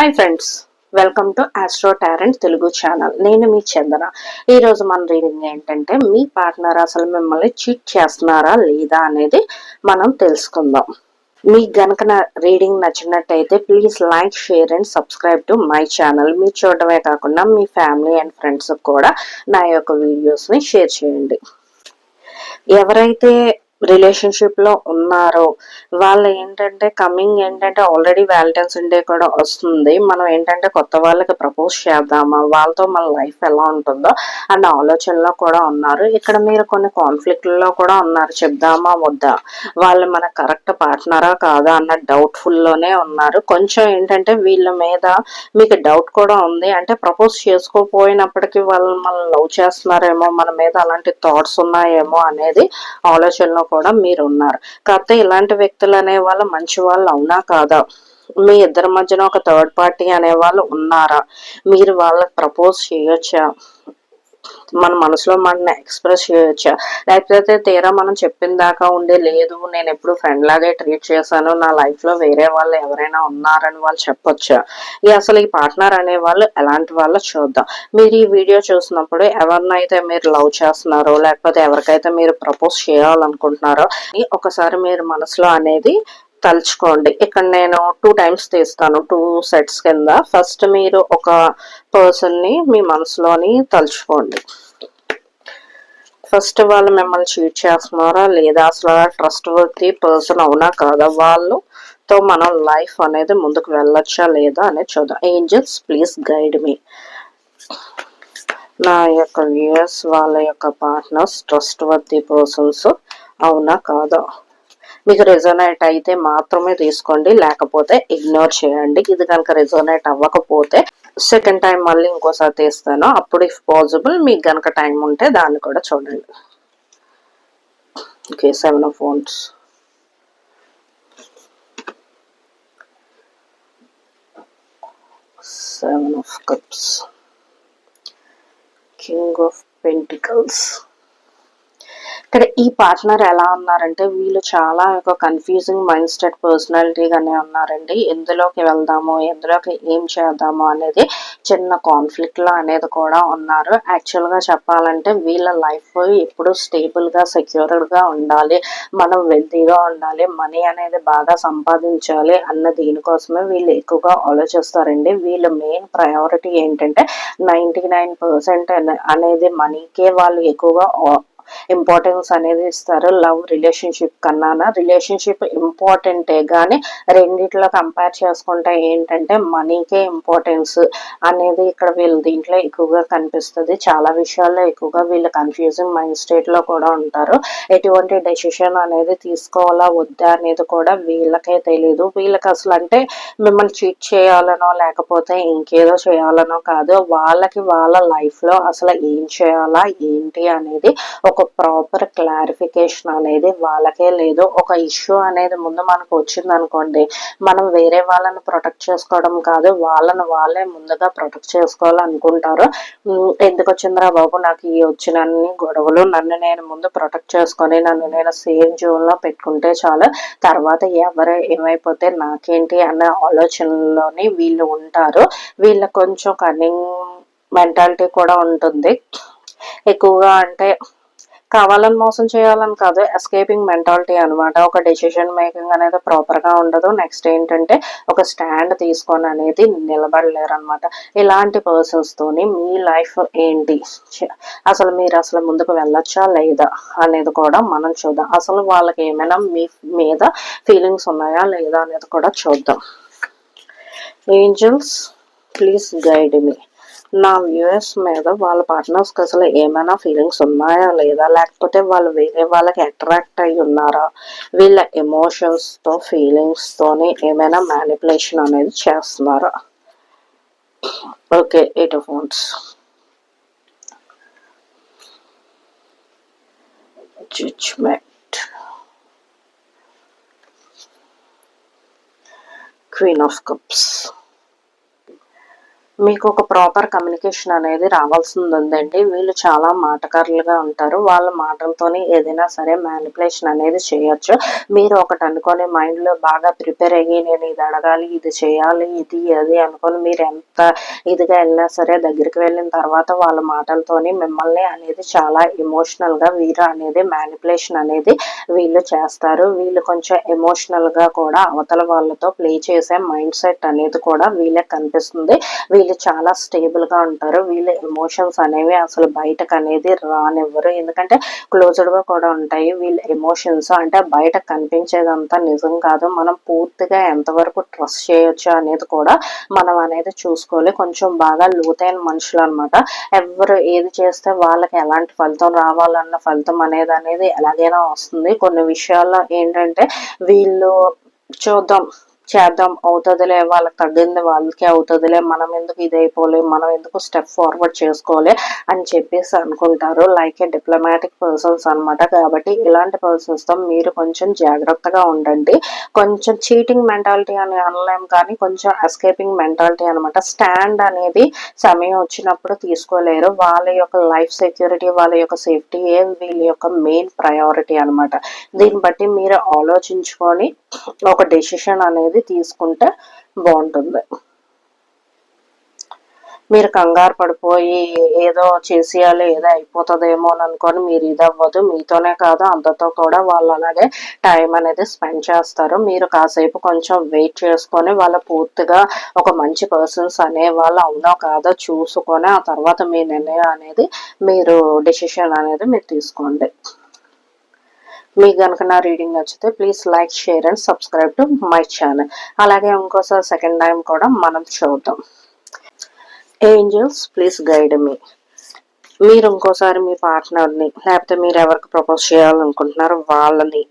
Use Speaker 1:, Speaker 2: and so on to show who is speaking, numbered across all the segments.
Speaker 1: Hi friends welcome to astro tarot Telugu channel నేను మీ చందన. ఈరోజు మన రీడింగ్ ఏంటంటే మీ పార్ట్నర్ అసలు మిమ్మల్ని చీట్ చేస్తున్నారా లేదా అనేది మనం తెలుసుకుందాం. మీకు గనక నా రీడింగ్ నచ్చినట్టయితే please like share and subscribe to my channel మీరు చూడడమే కాకుండా మీ ఫ్యామిలీ అండ్ ఫ్రెండ్స్ కూడా నా యొక్క వీడియోస్ని షేర్ చేయండి. ఎవరైతే రిలేషన్షిప్లో ఉన్నారు. వాళ్ళు ఏంటంటే కమింగ్ ఏంటంటే ఆల్రెడీ వ్యాలంటైన్స్ డే కూడా వస్తుంది. మనం ఏంటంటే కొత్త వాళ్ళకి ప్రపోజ్ చేద్దామా? వాళ్ళతో మన లైఫ్ ఎలా ఉంటుందో అన్న ఆలోచనలో కూడా ఉన్నారు. ఇక్కడ మీరు కొన్ని కాన్ఫ్లిక్ట్లో కూడా ఉన్నారు. చెప్దామా? వద్దా? వాళ్ళు మన కరెక్ట్ పార్ట్నరా కాదా? అన్న డౌట్ఫుల్లోనే ఉన్నారు. కొంచెం ఏంటంటే వీళ్ళ మీద మీకు డౌట్ కూడా ఉంది. అంటే ప్రపోజ్ చేసుకోపోయినప్పటికీ వాళ్ళు మనం లవ్ చేస్తున్నారేమో మన మీద అలాంటి థాట్స్ ఉన్నాయేమో అనేది ఆలోచనలో కూడా మీరు ఉన్నారు కాకపోతే ఇలాంటి వ్యక్తులు అనే వాళ్ళు మంచి వాళ్ళు అవునా కాదా? మీ ఇద్దరి మధ్యన ఒక థర్డ్ పార్టీ అనే వాళ్ళు ఉన్నారా? మీరు వాళ్ళకి ప్రపోజ్ చేయొచ్చా? మన మనసులో మన ఎక్స్ప్రెస్ చేయొచ్చా? లేకపోతే తీరా మనం చెప్పిన దాకా ఉండే లేదు నేను ఎప్పుడు ఫ్రెండ్ లాగే ట్రీట్ చేశాను నా లైఫ్లో వేరే వాళ్ళు ఎవరైనా ఉన్నారని వాళ్ళు చెప్పొచ్చా? ఈ అసలు ఈ పార్ట్నర్ అనే వాళ్ళు ఎలాంటి వాళ్ళు చూద్దాం. మీరు ఈ వీడియో చూసినప్పుడు ఎవరినైతే మీరు లవ్ చేస్తున్నారో లేకపోతే ఎవరికైతే మీరు ప్రపోజ్ చేయాలనుకుంటున్నారో ఒకసారి మీరు మనసులో అనేది తలుచుకోండి. ఇక్కడ నేను టూ టైమ్స్ తీస్తాను టూ సెట్స్ కింద. ఫస్ట్ మీరు ఒక పర్సన్ని మీ మనసులోని తలుచుకోండి. ఫస్ట్ వాళ్ళు మిమ్మల్ని చీట్ చేస్తున్నారా? లేదా అసలు ట్రస్ట్ వర్తి పర్సన్ అవునా కాదా? వాళ్ళతో మనం లైఫ్ అనేది ముందుకు వెళ్ళొచ్చా లేదా అనేది చూద్దాం. ఏంజల్స్ ప్లీజ్ గైడ్ మీ నా యొక్క వ్యూయర్స్ వాళ్ళ యొక్క పార్ట్నర్స్ ట్రస్ట్ వర్తి పర్సన్స్ అవునా కాదా? మీకు రెజోనేట్ అయితే మాత్రమే తీసుకోండి లేకపోతే ఇగ్నోర్ చేయండి. ఇది కనుక రెజోనేట్ అవ్వకపోతే సెకండ్ టైం మళ్ళీ ఇంకోసారి తీస్తాను. అప్పుడు ఇఫ్ పాసిబుల్ మీకు కనుక టైం ఉంటే దాన్ని కూడా చూడండి. Okay seven of phones seven of cups king of pentacles ఇక్కడ ఈ పార్ట్నర్ ఎలా ఉన్నారంటే వీళ్ళు చాలా ఒక కన్ఫ్యూజింగ్ మైండ్ సెట్ పర్సనాలిటీగానే ఉన్నారండి. ఎందులోకి వెళ్దాము ఎందులోకి ఏం చేద్దాము అనేది చిన్న కాన్ఫ్లిక్ట్లో అనేది కూడా ఉన్నారు. యాక్చువల్గా చెప్పాలంటే వీళ్ళ లైఫ్ ఎప్పుడు స్టేబుల్గా సెక్యూర్డ్గా సెక్యూర్డ్గా ఉండాలి. మనం వెల్తీగా ఉండాలి. మనీ అనేది బాగా సంపాదించాలి అన్న దీనికోసమే వీళ్ళు ఎక్కువగా ఆలోచిస్తారండి. వీళ్ళ మెయిన్ ప్రయారిటీ ఏంటంటే నైంటీ నైన్ పర్సెంట్ అనేది మనీకే వాళ్ళు ఎక్కువగా ఇంపార్టెన్స్ అనేది ఇస్తారు. లవ్ రిలేషన్షిప్ కన్నా రిలేషన్షిప్ ఇంపార్టెంటే కానీ రెండిట్లో కంపేర్ చేసుకుంటే ఏంటంటే మనీకే ఇంపార్టెన్స్ అనేది ఇక్కడ వీళ్ళు దీంట్లో ఎక్కువగా కనిపిస్తుంది. చాలా విషయాల్లో ఎక్కువగా వీళ్ళు కన్ఫ్యూజింగ్ మైండ్ స్టేట్లో కూడా ఉంటారు. ఎటువంటి డెసిషన్ అనేది తీసుకోవాలా వద్దా అనేది కూడా వీళ్ళకే తెలియదు వీళ్ళకి అసలు అంటే మిమ్మల్ని చీట్ చేయాలనో లేకపోతే ఇంకేదో చేయాలనో కాదు. వాళ్ళకి వాళ్ళ లైఫ్లో అసలు ఏం చేయాలా ఏంటి అనేది ఒక ప్రాపర్ క్లారిఫికేషన్ అనేది వాళ్ళకే లేదు. ఒక ఇష్యూ అనేది ముందు మనకు వచ్చింది అనుకోండి మనం వేరే వాళ్ళని ప్రొటెక్ట్ చేసుకోవడం కాదు వాళ్ళని వాళ్ళే ముందుగా ప్రొటెక్ట్ చేసుకోవాలనుకుంటారు. ఎందుకు వచ్చిందిరా బాబు నాకు ఈ వచ్చిన గొడవలు నన్ను నేను ముందు ప్రొటెక్ట్ చేసుకొని నన్ను నేను సేఫ్ జోన్లో పెట్టుకుంటే చాలు. తర్వాత ఎవరు ఏమైపోతే నాకేంటి అన్న ఆలోచనలోని వీళ్ళు ఉంటారు. వీళ్ళ కొంచెం కన్నింగ్ మెంటాలిటీ కూడా ఉంటుంది. ఎక్కువగా అంటే కావాలని మోసం చేయాలని కాదు ఎస్కేపింగ్ మెంటాలిటీ అనమాట ఒక డెసిషన్ మేకింగ్ అనేది ప్రాపర్గా ఉండదు. నెక్స్ట్ ఏంటంటే ఒక స్టాండ్ తీసుకొని అనేది నిలబడలేరు అనమాట ఇలాంటి పర్సన్స్ తోని మీ లైఫ్ ఏంటి? అసలు మీరు అసలు ముందుకు వెళ్ళొచ్చా లేదా అనేది కూడా మనం చూద్దాం. అసలు వాళ్ళకి ఏమైనా మీ మీద ఫీలింగ్స్ ఉన్నాయా లేదా అనేది కూడా చూద్దాం. ఏంజల్స్ ప్లీజ్ గైడ్ మీ నా వ్యూయర్స్ మీద వాళ్ళ పార్ట్నర్స్కి అసలు ఏమైనా ఫీలింగ్స్ ఉన్నాయా లేదా? లేకపోతే వాళ్ళు వేరే వాళ్ళకి అట్రాక్ట్ అయి ఉన్నారా? వీళ్ళ ఎమోషన్స్తో ఫీలింగ్స్తోని ఏమైనా మ్యానిపులేషన్ అనేది చేస్తున్నారా? ఓకే ఎయిట్ ఫోన్స్ జడ్జ్మెంట్ క్వీన్ ఆఫ్ కప్స్ మీకు ఒక ప్రాపర్ కమ్యూనికేషన్ అనేది రావాల్సింది ఉందండి వీళ్ళు చాలా మాటకారులుగా ఉంటారు. వాళ్ళ మాటలతోనే ఏదైనా సరే మ్యానిపులేషన్ అనేది చేయొచ్చు. మీరు ఒకటి అనుకొని మైండ్లో బాగా ప్రిపేర్ అయ్యి నేను ఇది అడగాలి ఇది చేయాలి ఇది అది అనుకొని మీరు ఎంత ఇదిగా వెళ్ళినా సరే దగ్గరికి వెళ్ళిన తర్వాత వాళ్ళ మాటలతోని మిమ్మల్ని అనేది చాలా ఎమోషనల్గా వీరు అనేది మ్యానిపులేషన్ అనేది వీళ్ళు చేస్తారు. వీళ్ళు కొంచెం ఎమోషనల్గా కూడా అవతల వాళ్ళతో ప్లే చేసే మైండ్ సెట్ అనేది కూడా వీళ్ళకి కనిపిస్తుంది. వీళ్ళు చాలా స్టేబుల్గా ఉంటారు. వీళ్ళ ఎమోషన్స్ అనేవి అసలు బయటకు అనేది రానివ్వరు. ఎందుకంటే క్లోజ్డ్గా కూడా ఉంటాయి. వీళ్ళ ఎమోషన్స్ అంటే బయట కనిపించేదంతా నిజం కాదు. మనం పూర్తిగా ఎంతవరకు ట్రస్ట్ చేయొచ్చు అనేది కూడా మనం అనేది చూసుకోవాలి. కొంచెం బాగా లోతైన మనుషులు అనమాట ఎవరు ఏది చేస్తే వాళ్ళకి ఎలాంటి ఫలితం రావాలన్న ఫలితం అనేది అనేది ఎలాగైనా వస్తుంది. కొన్ని విషయాల్లో ఏంటంటే వీళ్ళు చూద్దాం. చేద్దాం అవుతుందిలే వాళ్ళకి తగ్గింది వాళ్ళకే అవుతుందిలే మనం ఎందుకు ఇది అయిపోలే మనం ఎందుకు స్టెప్ ఫార్వర్డ్ చేసుకోవాలి అని చెప్పేసి అనుకుంటారు. లైక్ ఏ డిప్లొమాటిక్ పర్సన్స్ అనమాట కాబట్టి ఇలాంటి పర్సన్స్తో మీరు కొంచెం జాగ్రత్తగా ఉండండి. కొంచెం చీటింగ్ మెంటాలిటీ అని అనలేం కానీ కొంచెం ఎస్కేపింగ్ మెంటాలిటీ అనమాట స్టాండ్ అనేది సమయం వచ్చినప్పుడు తీసుకోలేరు. వాళ్ళ యొక్క లైఫ్ సెక్యూరిటీ వాళ్ళ యొక్క సేఫ్టీ వీళ్ళ యొక్క మెయిన్ ప్రయారిటీ అనమాట దీన్ని బట్టి మీరు ఆలోచించుకొని ఒక డెసిషన్ అనేది తీసుకుంటే బాగుంటుంది. మీరు కంగారు పడిపోయి ఏదో చేసేయాలి ఏదో అయిపోతుందేమో అని అనుకొని మీరు ఇది అవ్వదు. మీతోనే కాదు అంతతో కూడా వాళ్ళు అలాగే టైం అనేది స్పెండ్ చేస్తారు. మీరు కాసేపు కొంచెం వెయిట్ చేసుకొని వాళ్ళ పూర్తిగా ఒక మంచి పర్సన్స్ అనే వాళ్ళు అవునో కాదో చూసుకొని ఆ తర్వాత మీ నిర్ణయం అనేది మీరు డెసిషన్ అనేది మీరు తీసుకోండి. మీకు కనుక నా రీడింగ్ నచ్చితే please like share and subscribe to my channel అలాగే ఇంకోసారి సెకండ్ టైం కూడా మనం చూద్దాం. ఏంజల్స్ ప్లీజ్ గైడ్ మీ మీరు ఇంకోసారి మీ పార్ట్నర్ని లేకపోతే మీరు ఎవరికి ప్రపోజ్ చేయాలనుకుంటున్నారో వాళ్ళని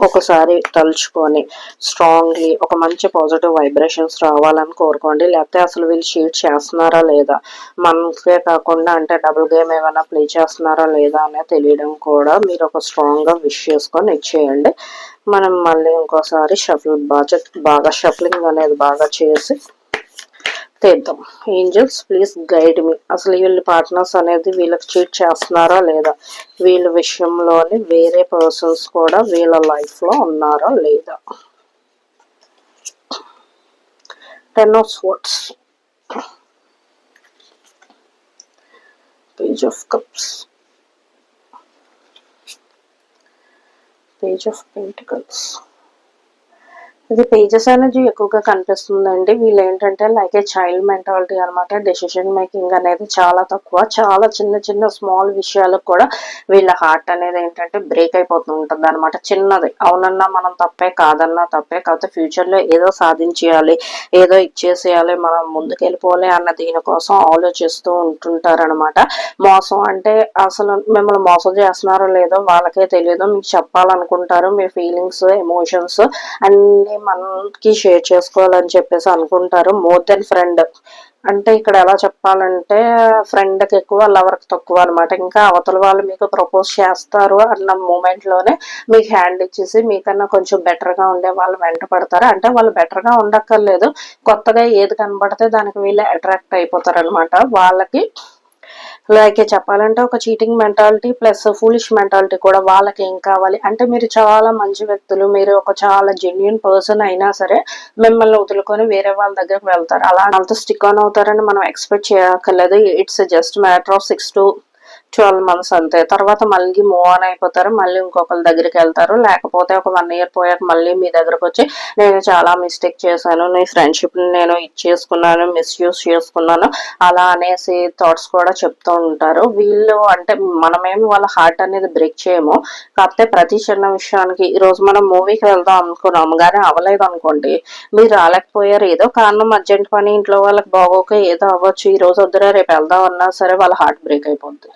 Speaker 1: ఒకసారి తలుచుకొని స్ట్రాంగ్లీ ఒక మంచి పాజిటివ్ వైబ్రేషన్స్ రావాలని కోరుకోండి. లేకపోతే అసలు వీళ్ళు షీట్ చేస్తున్నారా లేదా? మనకే కాకుండా అంటే డబుల్ గేమ్ ఏమైనా ప్లే చేస్తున్నారా లేదా అనేది తెలియడం కూడా మీరు ఒక స్ట్రాంగ్గా విష్ చేసుకొని ఇచ్చేయండి మనం మళ్ళీ ఇంకోసారి షఫిల్ బాగా బాగా షఫలింగ్ అనేది బాగా చేసి తీద్దాం ఏంజల్స్ ప్లీజ్ గైడ్ మీ అసలు వీళ్ళ పార్ట్నర్స్ అనేది వీళ్ళకి చీట్ చేస్తున్నారా లేదా? వీళ్ళ విషయంలోని వేరే పర్సన్స్ కూడా వీళ్ళ లైఫ్లో ఉన్నారా లేదా? Ten of swords page of cups page of pentacles ఇది పేజెస్ అనేది ఎక్కువగా కనిపిస్తుందండి. వీళ్ళు ఏంటంటే లైక్ ఏ చైల్డ్ మెంటాలిటీ అనమాట డెసిషన్ మేకింగ్ అనేది చాలా తక్కువ. చాలా చిన్న చిన్న స్మాల్ విషయాలకు కూడా వీళ్ళ హార్ట్ అనేది ఏంటంటే బ్రేక్ అయిపోతూ ఉంటుంది అనమాట చిన్నది. అవునన్నా మనం తప్పే కాదన్నా తప్పే. కాకపోతే ఫ్యూచర్లో ఏదో సాధించేయాలి ఏదో ఇచ్చేసేయాలి మనం ముందుకు వెళ్ళిపోవాలి అన్న దీనికోసం ఆలోచిస్తూ ఉంటుంటారనమాట మోసం అంటే అసలు మిమ్మల్ని మోసం చేస్తున్నారో లేదో వాళ్ళకే తెలియదు. మీకు చెప్పాలనుకుంటారు. మీ ఫీలింగ్స్ ఎమోషన్స్ అన్ని మనకి షేర్ చేసుకోవాలని చెప్పేసి అనుకుంటారు. మోర్ దెన్ ఫ్రెండ్ అంటే ఇక్కడ ఎలా చెప్పాలంటే ఫ్రెండ్కి ఎక్కువ లవర్కి తక్కువ అనమాట ఇంకా అవతల వాళ్ళు మీకు ప్రపోజ్ చేస్తారు అన్న మూమెంట్లోనే మీకు హ్యాండ్ ఇచ్చేసి మీకన్నా కొంచెం బెటర్గా ఉండే వాళ్ళు వెంట పడతారు. అంటే వాళ్ళు బెటర్గా ఉండక్కర్లేదు. కొత్తగా ఏది కనబడితే దానికి వీళ్ళు అట్రాక్ట్ అయిపోతారు అనమాట వాళ్ళకి లైక్ చెప్పాలంటే ఒక cheating mentality plus foolish mentality కూడా వాళ్ళకి ఏం కావాలి? అంటే మీరు చాలా మంచి వ్యక్తులు మీరు ఒక చాలా జెన్యున్ పర్సన్ అయినా సరే మిమ్మల్ని వదులుకొని వేరే వాళ్ళ దగ్గరకు వెళ్తారు. అలా వాళ్ళతో స్టిక్ ఆన్ అవుతారని మనం ఎక్స్పెక్ట్ చేయక్కర్లేదు. It's just matter of six to twelve months అంతే. తర్వాత మళ్ళీ మూవ్ ఆన్ అయిపోతారు. మళ్ళీ ఇంకొకరి దగ్గరికి వెళ్తారు. లేకపోతే ఒక వన్ ఇయర్ పోయాక మళ్ళీ మీ దగ్గరకు వచ్చి నేను చాలా మిస్టేక్ చేశాను. నీ ఫ్రెండ్షిప్ని నేను ఇచ్చేసుకున్నాను మిస్యూజ్ చేసుకున్నాను. అలా అనేసి థాట్స్ కూడా చెప్తూ ఉంటారు. వీళ్ళు అంటే మనమేమి వాళ్ళ హార్ట్ అనేది బ్రేక్ చేయము. కాకపోతే ప్రతి చిన్న విషయానికి ఈరోజు మనం మూవీకి వెళ్దాం అనుకున్నాము. కానీ అవ్వలేదు అనుకోండి. మీరు రాలేకపోయారు. ఏదో కారణం అర్జెంట్ పని ఇంట్లో వాళ్ళకి బాగోక ఏదో అవ్వచ్చు. ఈ రోజు వద్దురా రేపు వెళ్దాం అన్నా సరే వాళ్ళ హార్ట్ బ్రేక్ అయిపోద్ది.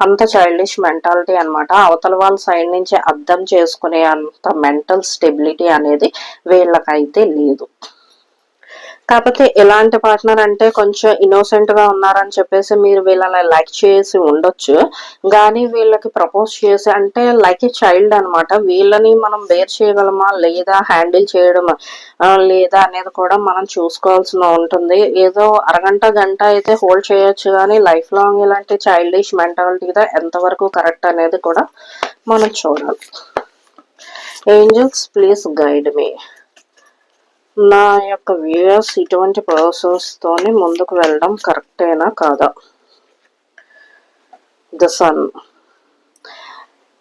Speaker 1: అంత చైల్డిష్ మెంటాలిటీ అనమాట అవతల వాళ్ళ సైడ్ నుంచి అర్థం చేసుకునే అంత మెంటల్ స్టెబిలిటీ అనేది వీళ్ళకైతే లేదు. కాకపోతే ఎలాంటి పార్ట్నర్ అంటే కొంచెం ఇన్నోసెంట్గా ఉన్నారని చెప్పేసి మీరు వీళ్ళని లైక్ చేసి ఉండొచ్చు. కానీ వీళ్ళకి ప్రపోజ్ చేసి అంటే లైక్ ఏ చైల్డ్ అనమాట వీళ్ళని మనం బేర్ చేయగలమా? లేదా హ్యాండిల్ చేయడమా? లేదా అనేది కూడా మనం చూసుకోవాల్సి ఉంటుంది. ఏదో అరగంట గంట అయితే హోల్డ్ చేయొచ్చు కానీ లైఫ్ లాంగ్ ఇలాంటి చైల్డిష్ మెంటాలిటీగా ఎంతవరకు కరెక్ట్ అనేది కూడా మనం చూడాలి. ఏంజల్స్ ప్లీజ్ గైడ్ మీ నా యొక్క వ్యూయర్స్ ఇటువంటి ప్రాసెస్తోనే ముందుకు వెళ్ళడం కరెక్టేనా కాదా? The sun.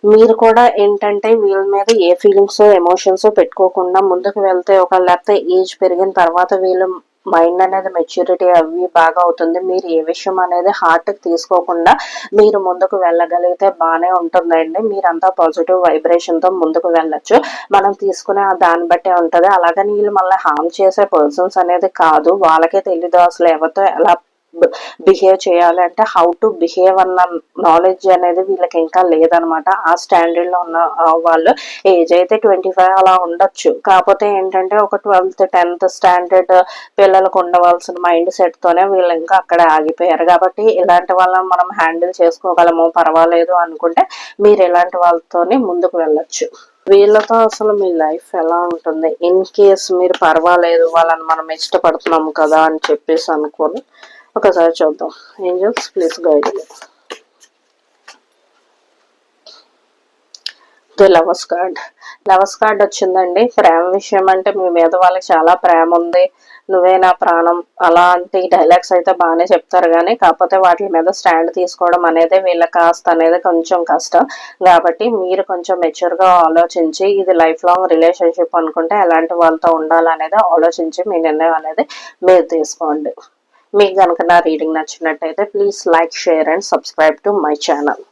Speaker 1: మీరు కూడా ఏంటంటే వీళ్ళ మీద ఏ ఫీలింగ్స్ ఎమోషన్స్ పెట్టుకోకుండా ముందుకు వెళ్తే ఒక లేకపోతే ఏజ్ పెరిగిన తర్వాత వీళ్ళు మైండ్ అనేది మెచ్యూరిటీ అవి బాగా అవుతుంది. మీరు ఏ విషయం అనేది హార్ట్కి తీసుకోకుండా మీరు ముందుకు వెళ్ళగలిగితే బాగానే ఉంటుందండి. మీరంతా పాజిటివ్ వైబ్రేషన్తో ముందుకు వెళ్ళొచ్చు. మనం తీసుకునే దాన్ని బట్టే ఉంటుంది. అలాగని వీళ్ళు మళ్ళీ హామ్ చేసే పర్సన్స్ అనేది కాదు. వాళ్ళకే తెలియదు అసలు ఎవరితో ఎలా బిహేవ్ చేయాలంటే హౌ టు బిహేవ్ అన్న నాలెడ్జ్ అనేది వీళ్ళకి ఇంకా లేదనమాట. ఆ స్టాండర్డ్లో ఉన్న వాళ్ళు ఏజ్ అయితే ట్వంటీ ఫైవ్ అలా ఉండొచ్చు. కాకపోతే ఏంటంటే ఒక ట్వెల్త్ టెన్త్ స్టాండర్డ్ పిల్లలకు ఉండవలసిన మైండ్ సెట్ తోనే వీళ్ళు ఇంకా అక్కడ ఆగిపోయారు. కాబట్టి ఇలాంటి వాళ్ళని మనం హ్యాండిల్ చేసుకోగలము పర్వాలేదు అనుకుంటే మీరు ఇలాంటి వాళ్ళతోనే ముందుకు వెళ్ళొచ్చు. వీళ్ళతో అసలు మీ లైఫ్ ఎలా ఉంటుంది? ఇన్ కేస్ మీరు పర్వాలేదు వాళ్ళని మనం ఇష్టపడుతున్నాము కదా అని చెప్పేసి అనుకోని ఒకసారి చూద్దాం angels please guide lovers card lovers card వచ్చిందండి. ప్రేమ విషయం అంటే మీ మీద వాళ్ళకి చాలా ప్రేమ ఉంది. నువ్వే నా ప్రాణం. అలాంటి డైలాగ్స్ అయితే బాగానే చెప్తారు కానీ కాకపోతే వాటి మీద స్టాండ్ తీసుకోవడం అనేది వీళ్ళ కాస్త అనేది కొంచెం కష్టం. కాబట్టి మీరు కొంచెం మెచ్యూర్గా ఆలోచించి ఇది లైఫ్ లాంగ్ రిలేషన్షిప్ అనుకుంటే ఎలాంటి వాళ్ళతో ఉండాలనేది ఆలోచించి మీ నిర్ణయం అనేది మీరు తీసుకోండి. మీకు కనుక నా రీడింగ్ నచ్చినట్టయితే please like share and subscribe to my channel